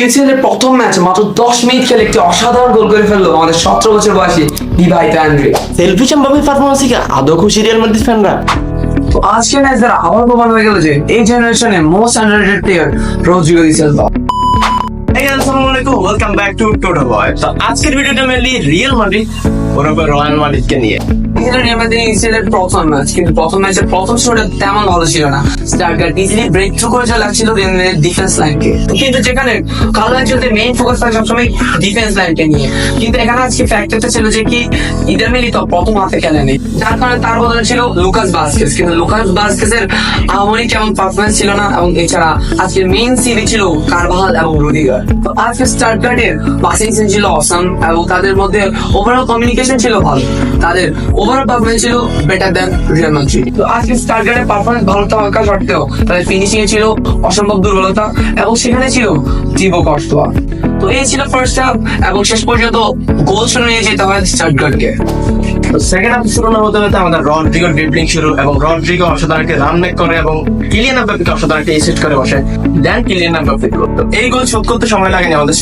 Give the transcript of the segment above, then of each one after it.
UCL এর প্রথম match মাত্র দশ মিনিট খেলে একটি অসাধারণ গোল করে ফেলল আমাদের সতেরো বছর বয়সী বিবাহিত অ্যান্ড্রে সেলফি সম্ভাবের পারফরমেন্স থেকে আদৌ খুশি রিয়াল মাদ্রিদ ফ্যানরা তো আজকে ম্যাচ দ্বারা আবার প্রমাণ হয়ে গেল যে এই জেনারেশনে most underrated player Rodrigo de Silva. Hey guys, আসসালামু আলাইকুম। Welcome back to Toto boy তো আজকের ভিডিওটা মেনলি রিয়াল মাদ্রিদ ওরফে রয়্যাল মাদ্রিদকে নিয়ে। এটা রিয়াল মাদ্রিদ প্রথম ম্যাচ কিন্তু প্রথম ম্যাচের প্রথম শুরুটা তেমন ভালো ছিল না। স্টার্কার ইজিলি ব্রেক থ্রু করে চলে মাদ্রিদের ডিফেন্স লাইনকে কিন্তু যেখানে কালো অ্যাকচুয়ালি মেইন ফোকাস থাকে সবসময় ডিফেন্স লাইনকে নিয়ে। কিন্তু এখানে আজকে ফ্যাক্টরটা ছিল যে কি ইদার মিলি তো প্রথম হাতে খেলেনি। যার কারণে তার বদলে ছিল লুকাস বাস্কেস কিন্তু লুকাস বাস্কেসের আহামরি কেমন পারফরমেন্স ছিল না এবং এছাড়া আজকের মেইন সিবি ছিল কারভাল এবং রুদিগার তো আজকে স্টারগার্ডের পাসিং ছিল অসাম এবং তাদের মধ্যে ওভারঅল কমিউনিকেশন ছিল ভালো। তাদের ওভারঅল পারফরমেন্স ছিল বেটার দেন রিয়াল মাদ্রিদ তো আজকে স্টার্ট গার্ডের পারফরমেন্স ভালো থাকা সত্ত্বেও তাদের ফিনিশিং এ ছিল অসম্ভব দুর্বলতা এবং সেখানে ছিল জীব কষ্টয়া তো এই ছিল ফার্স্ট হাফ এবং শেষ পর্যন্ত গোল শুনে নিয়ে যেতে হয় স্টার্ট গার্ডকে তো সেকেন্ড হাফ শুরু না হতে হতে আমাদের রড্রিগো ড্রিবলিং শুরু, এবং রড্রিগো অসাধারণ একটি রান মেক করে, এবং কিলিয়ান এমবাপ্পেকে অসাধারণ একটি এসিস্ট করে বসে। দেন কিলিয়ান করতো এই গোল শোধ করতে সময় লাগেনি আমাদের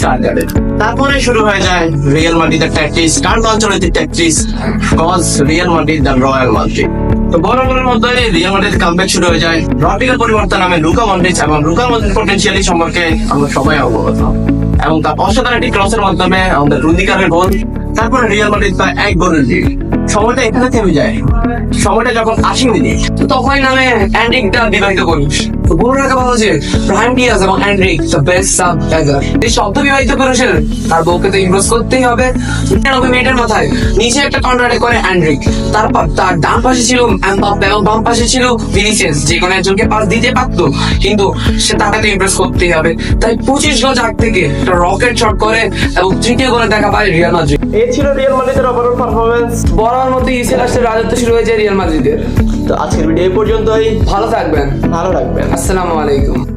তারপরে শুরু হয়ে যায় Real tactics tactics cause Real Madrid the royal Madrid পরিবর্তন নামে লুকা মন্ড্রিচ এবং লুকা মন্ড্রিচ পটেনশিয়ালি সম্পর্কে আমরা সবাই অবগত। এবং তার অসাধারণ একটি ক্রসের মাধ্যমে আমাদের রুদিকারের গোল, তারপরে রিয়াল মাদ্রিদ পায় এক গোলের লিড সময়টা এখানে থেমে যায়। সময়টা যখন আশি মিনিট তখনই নামে অ্যান্ড্রিকটা বিবাহিত পুরুষ বলে রাখা ভালো যে প্রাইম এবং অ্যান্ড্রিক দ্য বেস্ট সাব এই শব্দ বিবাহিত তার বউকে তো ইমপ্রেস করতেই হবে। নিরানব্বই মিনিটের মাথায় নিচে একটা কাউন্টারে করে অ্যান্ড্রিক। তারপর তার ডান পাশে ছিল এবং বাম পাশে ছিল ভিনিসিয়াস যে কোনো একজনকে পাস দিতে পারতো। কিন্তু সে তাকে তো ইমপ্রেস করতেই হবে। তাই পঁচিশ গজ আগ থেকে একটা রকেট শট করে এবং তৃতীয় গোলে দেখা পায় রিয়াল মাদ্রিদ এই ছিল রিয়াল মাদ্রিদের ওভারঅল বরাবর আসলে রাজত্ব শুরু হয়েছে রিয়াল মাদ্রিদের। তো আজকের ভিডিও এই পর্যন্তই। ভালো থাকবেন। ভালো রাখবেন আসসালামু আলাইকুম।